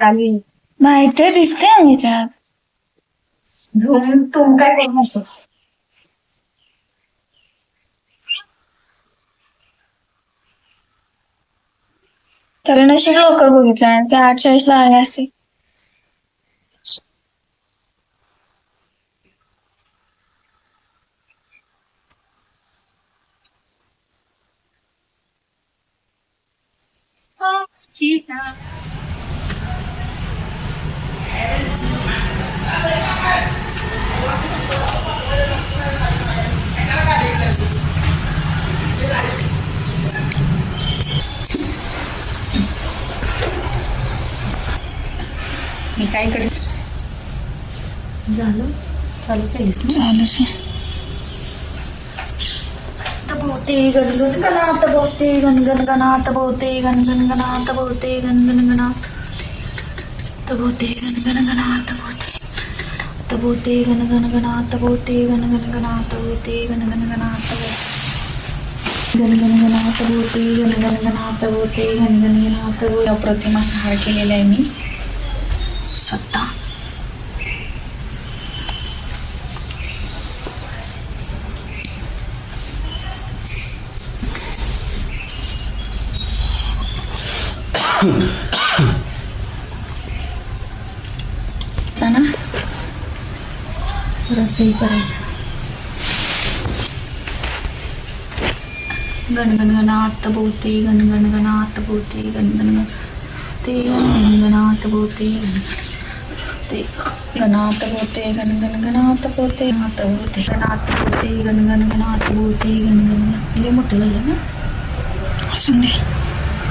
चालेल माहिती दिसते ना याच्यात झोम तुम काय तर नशीब लवकर बघितलं नाही ते आठ चाळीस ला आले असते मी काय करते झालं? चालू केलीस ना? झालंच भोवते गणगण गणात भोवते गणगण गणात भोवते गणगण गणात भोवते गणगण गणात भोवते गणगण गणात भोवते भोवते गणगण गणात भोवते गणगण गणात भोवते गणगण गणात गणगण गणात भोवते गणगण गणात भोवते गणगण अप्रतिम असा हार केलेला आहे मी. स्वतः. ना रसही करायचं. गणगणगणात भोवते गणगणगणात भोवते गणगण ते गणगणात भोवते ते गणात भोवते गणगणगणात भोवते गणात भोवते गणात भोवते गणगणगणात भोवते गणगण लय मोठं झालं ना? असून दे.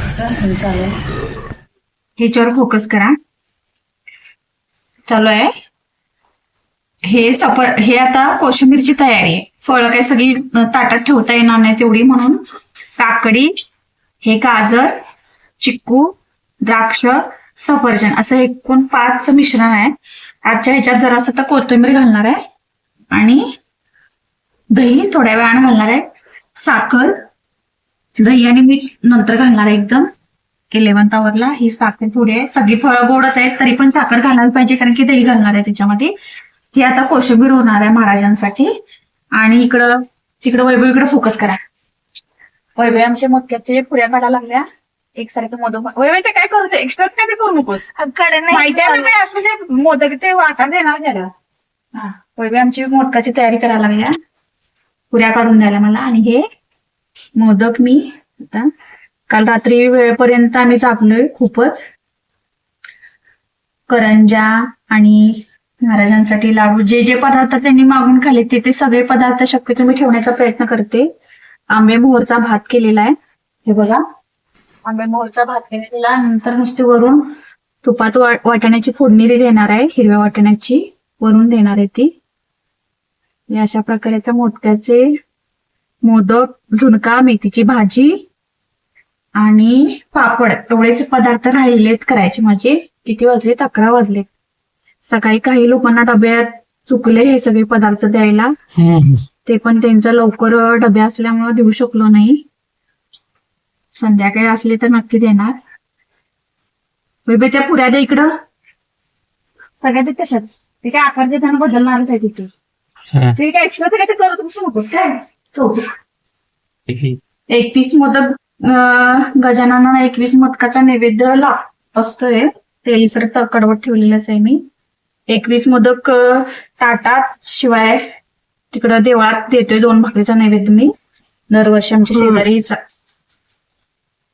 कसं असून चालेल ह्याच्यावर फोकस करा. चालू आहे? हे सफर हे आता कोशिंबीरची तयारी आहे. फळं काही सगळी ताटात ठेवता येणार नाही तेवढी म्हणून काकडी हे गाजर चिक्कू द्राक्ष सफरचंद असं एकूण पाच मिश्रण आहे. आजच्या ह्याच्यात जरासं आता कोथिंबीर घालणार आहे आणि दही थोड्या वेळानं घालणार आहे. साखर दही आणि मीठ नंतर घालणार आहे एकदम. इलेव्हन्थ आवरला ही साखर थोडी आहे. सगळी फळं गोडच आहेत तरी पण साखर घालायला पाहिजे कारण की दही घालणार आहे त्याच्यामध्ये. ही आता कोशिंबीर होणार आहे महाराजांसाठी. आणि इकडं तिकडं वैभव इकडे फोकस करा. वैभव आमच्या मक्याचे पुऱ्या काढायला लागल्या. एकसारखे मोदक वैभव ते काय करू? एक्स्ट्रा काय ते करू नकोस. माहिती आहे असं ते मोदक ते वाटा देणार जरा हा वैभव आमची मोदकाची तयारी करायला लागल्या. पुऱ्या काढून द्यायला मला. आणि हे मोदक मी आता काल रात्री वेळेपर्यंत आम्ही जागलोय खूपच. करंजा आणि महाराजांसाठी लाडू. जे जे पदार्थ त्यांनी मागून खाल्ले ते ते सगळे पदार्थ शक्यतो मी ठेवण्याचा प्रयत्न करते. आंबे मोहरचा भात केलेला आहे. हे बघा. आंबे मोहरचा भात केलेला नंतर नुसते वरून तुपात वाटण्याची फोडणी देणार आहे. हिरव्या वाटण्याची वरून देणार आहे ती. अशा प्रकारे मोठ्याचे मोदक झुणका मेथीची भाजी आणि पापड एवढेच पदार्थ राहिलेत करायचे माझे. किती वाजलेत? अकरा वाजलेत. सकाळी काही लोकांना डब्यात चुकले हे सगळे पदार्थ द्यायला. ते पण त्यांचं लवकर डबे असल्यामुळे देऊ शकलो नाही. संध्याकाळी असले तर नक्की देणार. बेबे त्या पुऱ्या द्या इकडं. सगळ्या ते तशाच. ते काय आकार देताना बदलणारच आहे तिथे. ते काय एक्स्ट्राचं काय ते करत बसू नकोस काय. एकवीस मोदक अं, गजाननाला एकवीस मोदकाचा नैवेद्य ला असतोय. त- कडवट ठेवलेलंच आहे मी. एकवीस मोदक ताटात शिवाय तिकडं देवळात देतोय दोन भाकरीचा नैवेद्य मी. दरवर्षी आमच्या शेजारी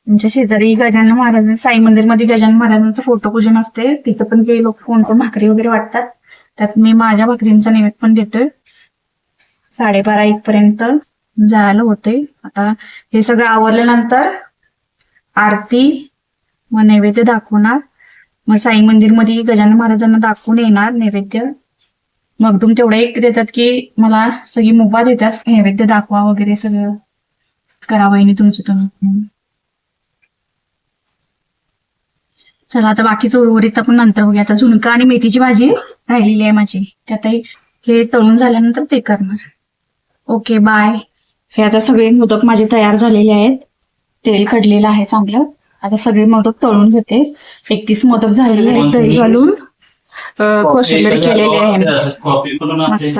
आमच्या शेजारी गजानन महाराज साई मंदिरमध्ये गजानन महाराजांचं फोटो पूजन असते. तिथं पण ते लोक कोण कोण भाकरी वगैरे वाटतात. त्यात मी माझ्या भाकरींचा नैवेद्य पण देतोय. साडेबारा एक पर्यंत जायला होते आता हे सगळं आवरल्यानंतर आरती मग नैवेद्य दाखवणार. मग साई मंदिरमध्ये गजानन महाराजांना दाखवून येणार नैवेद्य. मग तुम तेवढे एक देतात की मला सगळी मुभा देतात नैवेद्य दाखवा वगैरे सगळं करावं तुमचं तुम्ही चला आता बाकीचं उर्वरित आपण नंतर बघूया. आता झुणका आणि मेथीची भाजी राहिलेली आहे माझी. त्यातही हे तळून झाल्यानंतर ते करणार. ओके बाय हे आता सगळे मोदक माझे तयार झालेले आहेत. तेल कडलेलं आहे चांगलं. आता सगळे मोदक तळून घेते. एकतीस मोदक झालेले आहेत दही घालून. कोशिंबीर केलेली आहे. पण मस्त.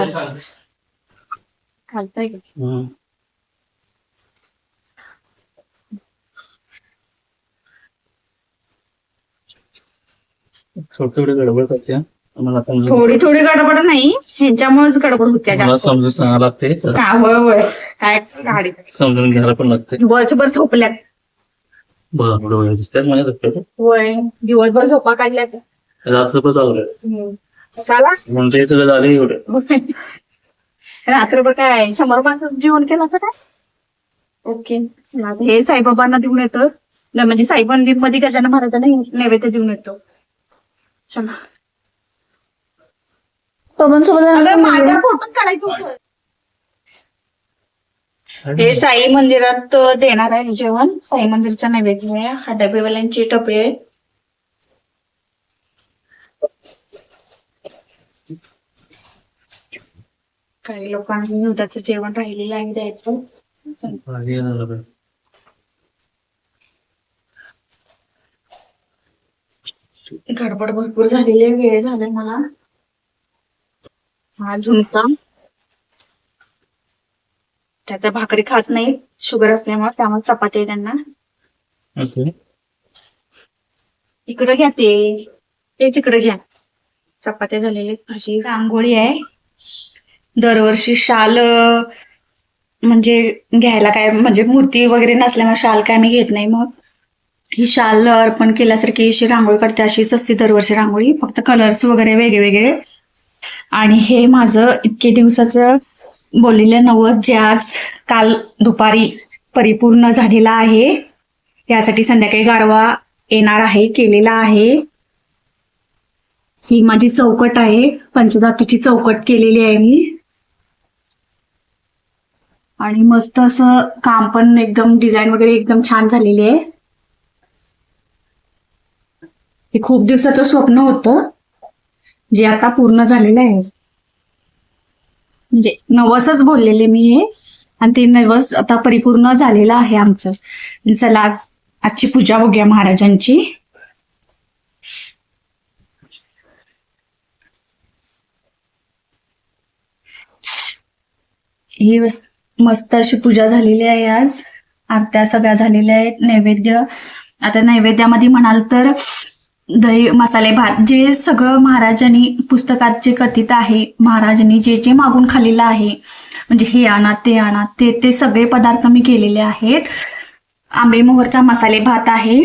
घालताय? थोडी थोडी गडबड करते हा. मला समजून थोडी थोडी गडबड नाही. ह्यांच्यामुळेच गडबड होत्या मला समजून सांगावं लागते हा, होय होय. काय गाडी समजून घ्यायला पण लागते दिवसभर झोपल्यात. बरं डोळे दिसतात माझ्या डोक्यात? होय दिवसभर झोपा काढल्यात रात्रभर चालू हम्म. कशाला? म्हणजे तुझं झाले एवढे. रात्रभर काय शंभर रुपयाचं जेवण केलं का काय? ओके. हे साईबाबांना देऊन येतो. न, म्हणजे साई मंदिरमध्ये गजानन महाराजांना नैवेद्य देऊन येतो. चला. अगं, माझ्या फोटो काढायचं होतं. हे साई मंदिरात देणार आहे जेवण. साई मंदिरचा नैवेद्य आहे. हा डबेवाल्यांचे टपे आहे. काही लोकांनी दुधाचं जेवण राहिलेलं आहे द्यायचं. गडबड भरपूर झालेली आहे. वेळ झालाय मला. हा झुणका त्याच्या भाकरी खात नाही. शुगर असल्यामुळे त्यामुळे चपाती त्यांना. इकडं घ्या ते. तेच इकडे घ्या. चपात्या झालेल्या आहेत, भाजी. रांगोळी आहे. दरवर्षी शाल म्हणजे घ्यायला काय म्हणजे मूर्ती वगैरे नसल्यामुळे शाल काय मी घेत नाही मग. ही शाल अर्पण केल्यासारखी अशी रांगोळी काढते. अशीच असते दरवर्षी रांगोळी. फक्त कलर्स वगैरे वेगळे वेगळे आणि हे माझं इतके दिवसाचं बोललेल्या नवस जे आज काल दुपारी परिपूर्ण झालेला आहे यासाठी संध्याकाळी गारवा येणार आहे केलेला आहे. ही माझी चौकट आहे पंचधातूची चौकट केलेली आहे मी. आणि मस्त असं काम पण एकदम डिझाईन वगैरे एकदम छान झालेली आहे. हे खूप दिवसाचं स्वप्न होतं जे आता पूर्ण झालेलं आहे. म्हणजे नवसच बोललेले मी हे. आणि ते नवस आता परिपूर्ण झालेलं आहे आमचं. चला आज आजची पूजा बघूया महाराजांची. ही मस्त अशी पूजा झालेली आहे आज. आरत्या सगळ्या झालेल्या आहेत. नैवेद्य. आता नैवेद्यामध्ये म्हणाल तर दही मसाले भात जे सगळं महाराजांनी पुस्तकात जे कथित आहे महाराजांनी जे जे मागून खाल्लेलं आहे म्हणजे हे आणा ते आणा ते ते सगळे पदार्थ मी केलेले आहेत. आंबे मोहरचा मसाले भात आहे.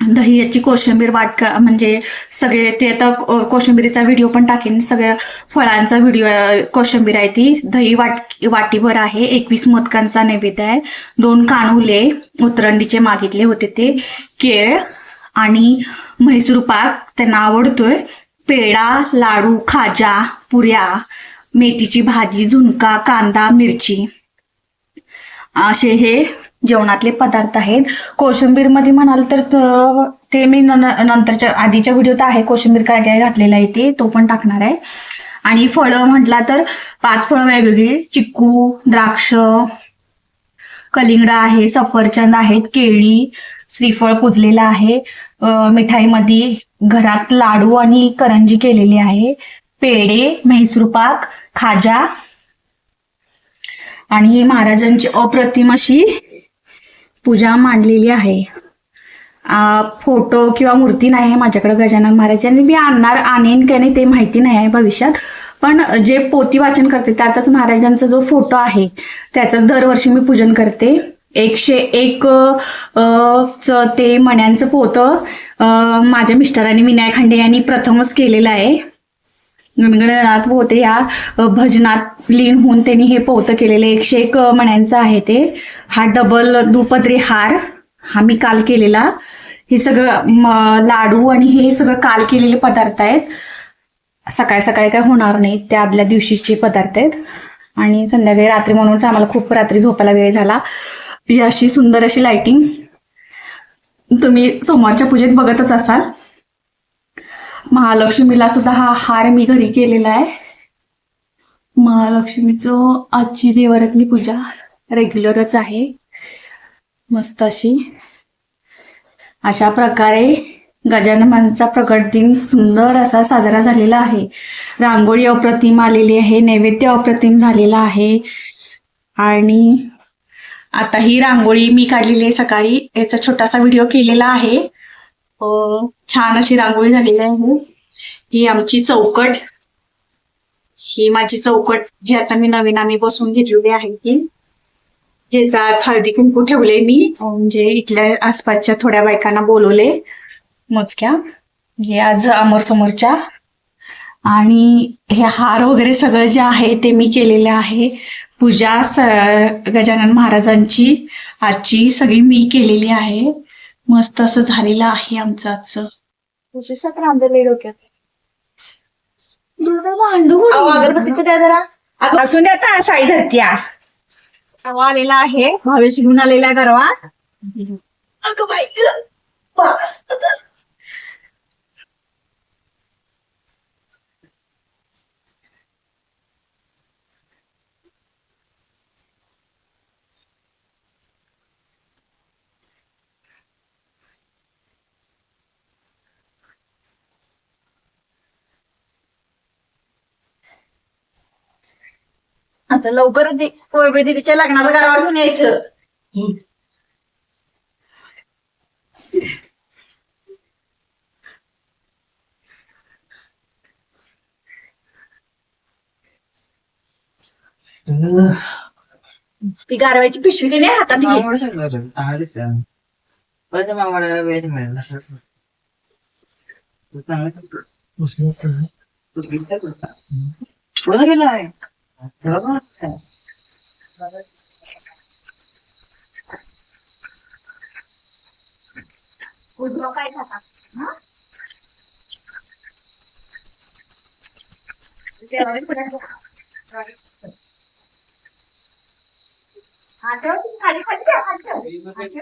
दही याची कोशिंबीर वाटका म्हणजे सगळे ते आता कोशिंबीरीचा व्हिडिओ पण टाकेन. सगळ्या फळांचा व्हिडिओ कोशिंबीर आहे ती. दही वाट वाटीभर आहे. एकवीस मोदकांचा नैवेद्य आहे. दोन कानुले उतरंडीचे मागितले होते ते. केळ आणि म्हैसूर पाक त्यांना आवडतोय. पेढा लाडू खाजा पुऱ्या मेथीची भाजी झुणका कांदा मिरची. असे हे जेवणातले पदार्थ आहेत. कोशिंबीरमध्ये म्हणाल तर ते मी नंतरच्या आधीच्या व्हिडिओत आहे. कोशिंबीर काय काय घातलेलं आहे ते तो पण टाकणार आहे. आणि फळं म्हटला तर पाच फळं वेगवेगळी. चिक्कू द्राक्ष कलिंगडा आहे सफरचंद आहेत केळी श्रीफळ पुजलेलं आहे. मिठाईमध्ये घरात लाडू आणि करंजी केलेली आहे. पेढे म्हैसूरपाक खाजा आणि ही महाराजांची अप्रतिम अशी पूजा मांडलेली आहे. फोटो किंवा मूर्ती नाही आहे माझ्याकडे गजानन महाराजांनी मी आणणार आणेन की नाही ते माहिती नाही आहे भविष्यात. पण जे पोती वाचन करते त्याचाच महाराजांचा जो फोटो आहे त्याचंच दरवर्षी मी पूजन करते. एकशे एक ते मण्यांचं पोतं. माझ्या मिस्टरांनी विनायक खांडे यांनी प्रथमच केलेलं आहे. गणगणनाथ पोते या भजनात लीन होऊन त्यांनी हे पोतं केलेलं एकशे एक मण्यांचं आहे ते. हा डबल दुपदरी हार हा मी काल केलेला. हे सगळं लाडू आणि हे सगळं काल केलेले पदार्थ आहेत. सकाळी सकाळी काय होणार नाही त्या आदल्या दिवशीचे पदार्थ आहेत. आणि संध्याकाळी रात्री म्हणूनच आम्हाला खूप रात्री झोपायला वेळ झाला. ही अशी सुंदर अशी लाइटिंग तुम्ही सोमवारच्या पूजेत बघतच असाल. महालक्ष्मीला सुद्धा हा हार मी घरी केलेला आहे. महालक्ष्मीचं आजची देवारातली पूजा रेग्युलरच आहे. मस्त अशी. अशा प्रकारे गजाननाचा प्रकट दिन सुंदर असा साजरा झालेला आहे. रांगोळी अप्रतिम आलेली आहे नैवेद्य अप्रतिम झालेला आहे. आणि आता ही रांगोळी मी काढलेली आहे सकाळी. याचा छोटासा व्हिडिओ केलेला आहे. छान अशी रांगोळी झालेली आहे. ही आमची चौकट. ही माझी चौकट जी आता मी नवीन आम्ही बसून घेतलेली आहे ती. ज्याचा आज हळदी कुंकू ठेवले मी. म्हणजे इथल्या आसपासच्या थोड्या बायकांना बोलवले मोजक्या. हे आज अमर समोरच्या. आणि हे हार वगैरे सगळं जे आहे ते मी केलेलं आहे. पूजा स- गजानन महाराजांची आजची सगळी मी केलेली आहे. मस्त असं झालेलं आहे आमचं आजचं. अगरबत्तीचं द्या जरा. असून द्या आता शाही धरत्या. तवा आलेला आहे. भावेश घेऊन आलेला आहे गरवा अगं बाई बस आता. आता लवकरच दे. वैभव दीदीच्या लग्नाचा गारवा घेऊन यायचं. ती गारव्याची पिशवी त्याने हातात घे. आमचा एक आहे. Nossa! 구조가 있다. 어? 이제 어디 보내줘. 아, 저기 가지 가지 가지.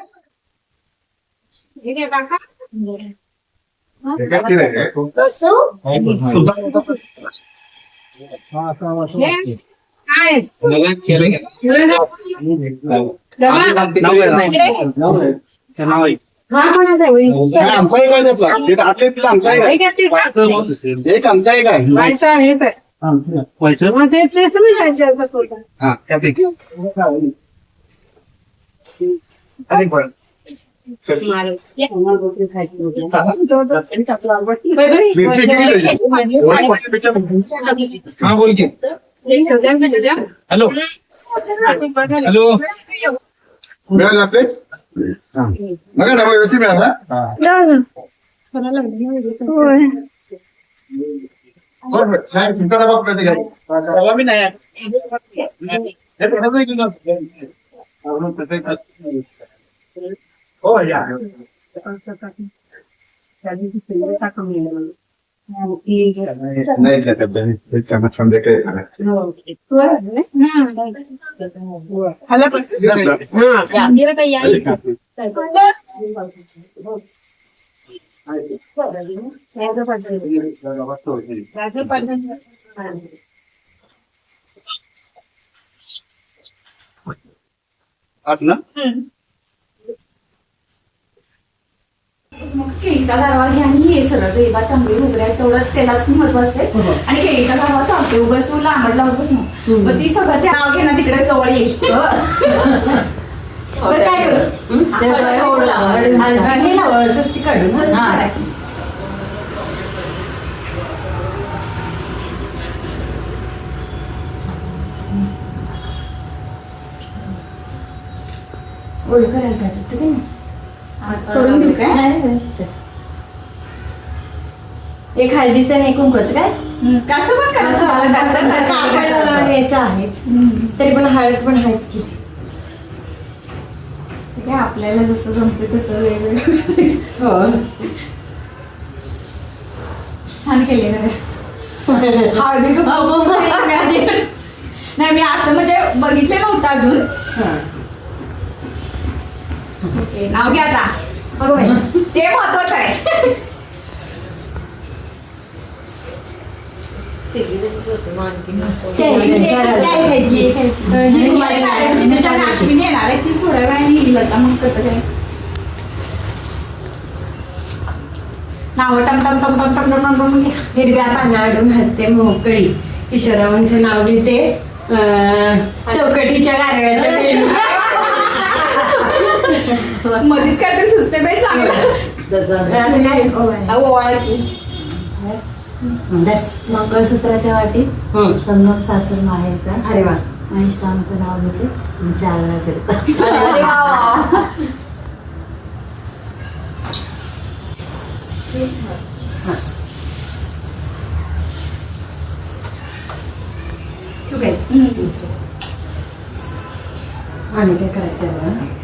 이게 막 네. 내가 그래. 떴어? आमचा एक आहे एक आमचा एक आहे हा त्यात एक मिरची किती त्याची? वर पडल्यापेक्षा हा बोल की. हॅलो. हॅलो. मिळालं आपले? बघा डबा व्यवस्थित मिळाला. परवा मी नाही हे थोडंसं इकडून जा. हो या संध्याकाळी खाणार. आज ना मग केळीचा गारवा घ्या आणि हे सगळं रेबा तांबडी उघड्या तेवढंच त्यालाच महत्त्व असते आणि केळीचा गारवा चालते उगाच तू लांबड लावत बस मग. मग ती सगळं त्या नाव घे ना तिकडे जवळ येईल बरं, काय करू? हे लावा, काढू. करायला पाहिजे होतं की नाही? करून देऊ काय? एक हळदीचं एक कुंकवाचं काय? कसं पण करायचं मला कसं कापड ह्याचं आहेच. तरी पण हळद पण आहेच की. काय आपल्याला जसं जमते तसं वेगवेगळं हो. छान केले हळदीचं कुंकू नाही मी असं म्हणजे बघितले नव्हतं अजून. ओके नाव घ्या आता बघ बाई ते महत्वाचं आहे अश्विनी येणार आहे ती थोड्या वेळाने येईल आता मग कसं काय नाव टम टम टम टम टम टम टम. हिरव्या पानाडून हसते मोकळी किशोरावांचं नाव घेते अं, चौकटीच्या गारव्याच्या वेळी. मध्येच काहीतरी सुचते बाई चांगलं. मंगळसूत्राच्या वाटीत हं. संगम सासर माहेरचा. अरे वा. महेश रामचं नाव घेते. तुमच्या आग्रह करता. तू काय आणि काय करायचं बघा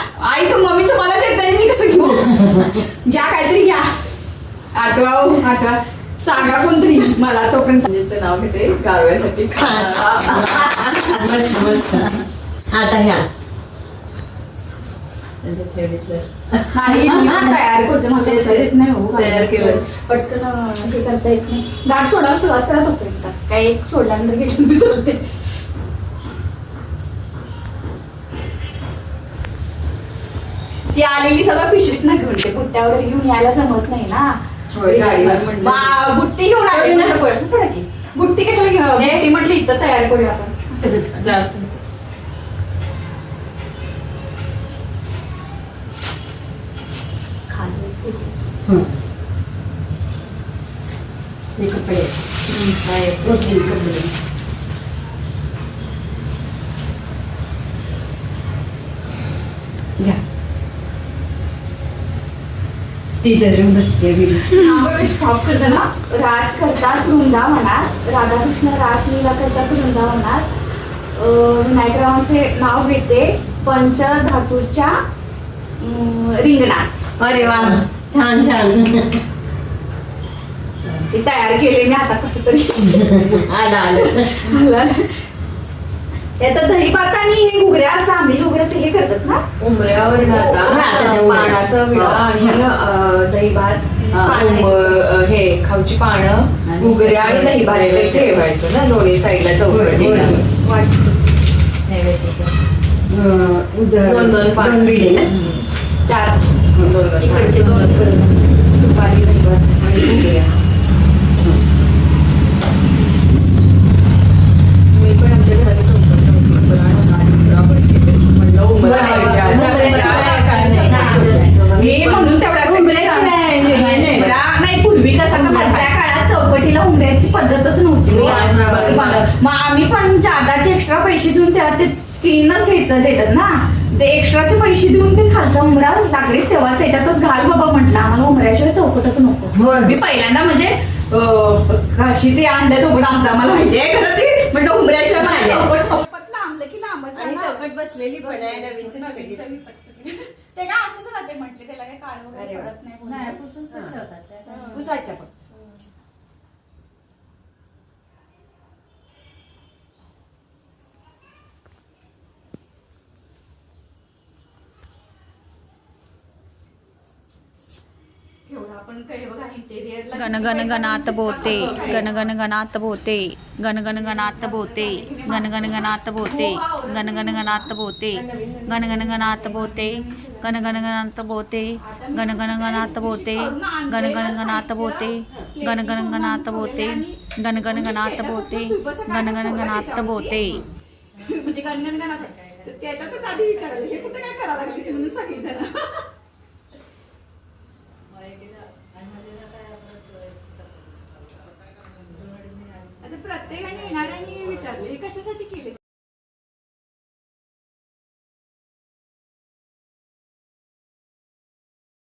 आठवा हो, आठवा. सांगा कोणतरी. मला तोपर्यंत संजयचं नाव घेते. गारव्यासाठी मस्त मस्त. आता ह्या. त्यांच्या खेळीतलं. नाही मी पण तयारी करते मला विचार येत नाही हो तयार केलं. पटकन हे करता येत नाही. गाठ सोडायला सुरुवात करत होते एकदा. काय एक सोडल्यानंतर चालते. ती आलेली सगळं पिशवीत नाही घेऊन. ते वगैरे घेऊन यायला जमत नाही ना. बा- बुट्टी घेऊन आली ना? पळत सोडा की. बुट्टी कशाला घेऊ? बुट्टी म्हटली इथं तयार करूया आपण. हं. कपडे. कपडे. घ्या. ती धरून बसली मी. स्टॉप करताना रास करतात वृंदावनात राधाकृष्ण रास लीला करतात वृंदावनात विनायकरावांचे नाव घेते पंचधातूच्या रिंगणात. अरे वा छान छान. तयार केले मी आता कसं तरी. आलं. आलं. मला आता दही भात आणि हे घुगऱ्या असं आम्ही घुगऱ्या ते हे करतात ना? उमऱ्यावर हा, उमऱ्या. पानाचं विडा आणि अं, दही भात हा. हे खाऊची पानं उगऱ्या आणि दही भात ते ठेवायचं ना दोन्ही साईडला चौकटीला द- दोन दोन पान. ना चार. दोन दोन इकडचे दोन. सुपारी दही भात आणि उगऱ्या मी पण आमच्या घरात चौकट म्हणलं उमरा पाहिजे आज. उमऱ्याशिवाय काय नाही. मी म्हणून तेवढ्या नाही. पूर्वी कसं त्या काळात चौकटीला उमऱ्याची पद्धतच नव्हती मग आम्ही पण जादाचे एक्स्ट्रा पैसे देऊन त्याला ते तीनच ह्याचं देतात ना ते एक्स्ट्राचे पैसे देऊन ते खालचा उमरा लाकडीच तेव्हा त्याच्यातच घाल बाबा म्हटलं आम्हाला उमऱ्याशिवाय चौकटच नको मी पहिल्यांदा म्हणजे अं, ते आणलं चौकट आमचं आम्हाला माहिती आहे खरं ते म्हणजे उमऱ्याशिवाय मला चौकट नको. पण लांबलं की लांबच आहे आणि ना. चौकट बसलेली पण आहे नवीन चकचकीत. ते काय असंच राहते म्हटले त्याला काय काळ वगैरे वा. पडत नाही नाही पुसून स्वच्छ होतात त्या. पुसायच्या पण एवढं आपण काही बघा इंटेरियर गण गण गणात बोते गण गण गणात बोते गण गण गणात बोते गण गण गणात बोते गण गण गणात बोते गण गण गणात बोते गण गण गणात बोते गण गण गणात बोते गण गण गणात बोते गण गण गणात बोते गण गण गणात बोते गण गण गणात बोते म्हणजे गणगण गणात त्याच्यातच आधी विचारलं हे कुठं काय करायला लागली म्हणून सगळी जण प्रत्येकाने येणाऱ्यांनी विचारले हे कशासाठी केले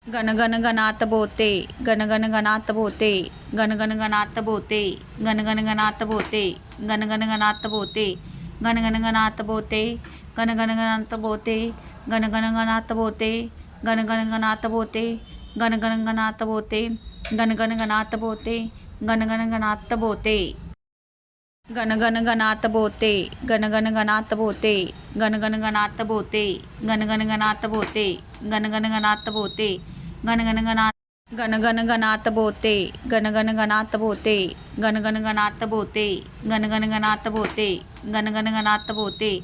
गणगण गणात बोते गणगण गणात बोते गणगण गणात बोते गणगण गणात बोते गणगण गणात बोते गणगण गणात बोते गणगण गणात बोते गणगण गणात बोते गणगण गणात बोते गणगण गणात बोते गणगण गणात बोते गणगण गणात बोते गणगण गणात भोवते गणगण गणात भोवते गणगण गणात भोवते गणगण गणात भोवते गणगण गणात भोवते गणगण गणात गणगण गणात भोवते गणगण गणात भोवते गणगण गणात भोवते गणगण गणात भोवते गणगण गणात भोवते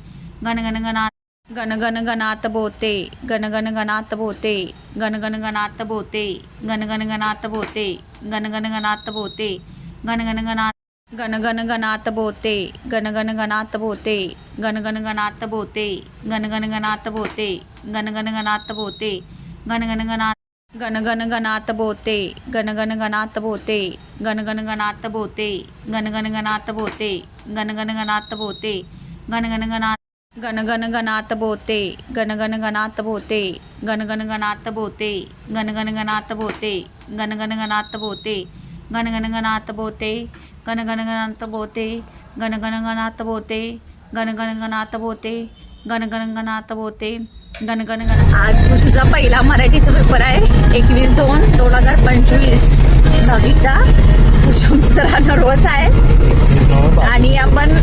गणगण गणात गणगण गणात भोवते गणगण गणात भोवते गणगण गणात भोवते गणगण गणात भोवते गणगण गणात भोवते गणगण गणात गणगण गणात भोवते गणगण गणात भोवते गणगण गणात भोवते गणगण गणात भोवते गणगण गणात भोवते गणगण गणात गणगण गणात भोवते गणगण गणात भोवते गणगण गणात भोवते गणगण गणात भोवते गणगण गणात भोवते गणगण गणात गणगण गणात भोवते गणगण गणात भोवते गणगण गणात भोवते गणगण गणात भोवते गणगण गणात भोवते गणगणगणात बोते गणगणगणात बोते गणगणगणात बोते गणगणगणात बोते गणगणगणात बोते गणगणगण आज कुशीचा पहिला मराठीचा पेपर आहे. एकवीस दोन दोन हजार पंचवीस. दहावीचा कुशुमचा नर्वस आहे. आणि आपण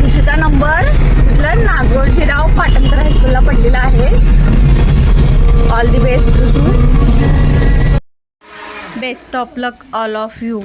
कुशीचा नंबर कुठलं? नागोजीराव पाटणकर हायस्कूलला पडलेला आहे. All the best to Best of luck all of you.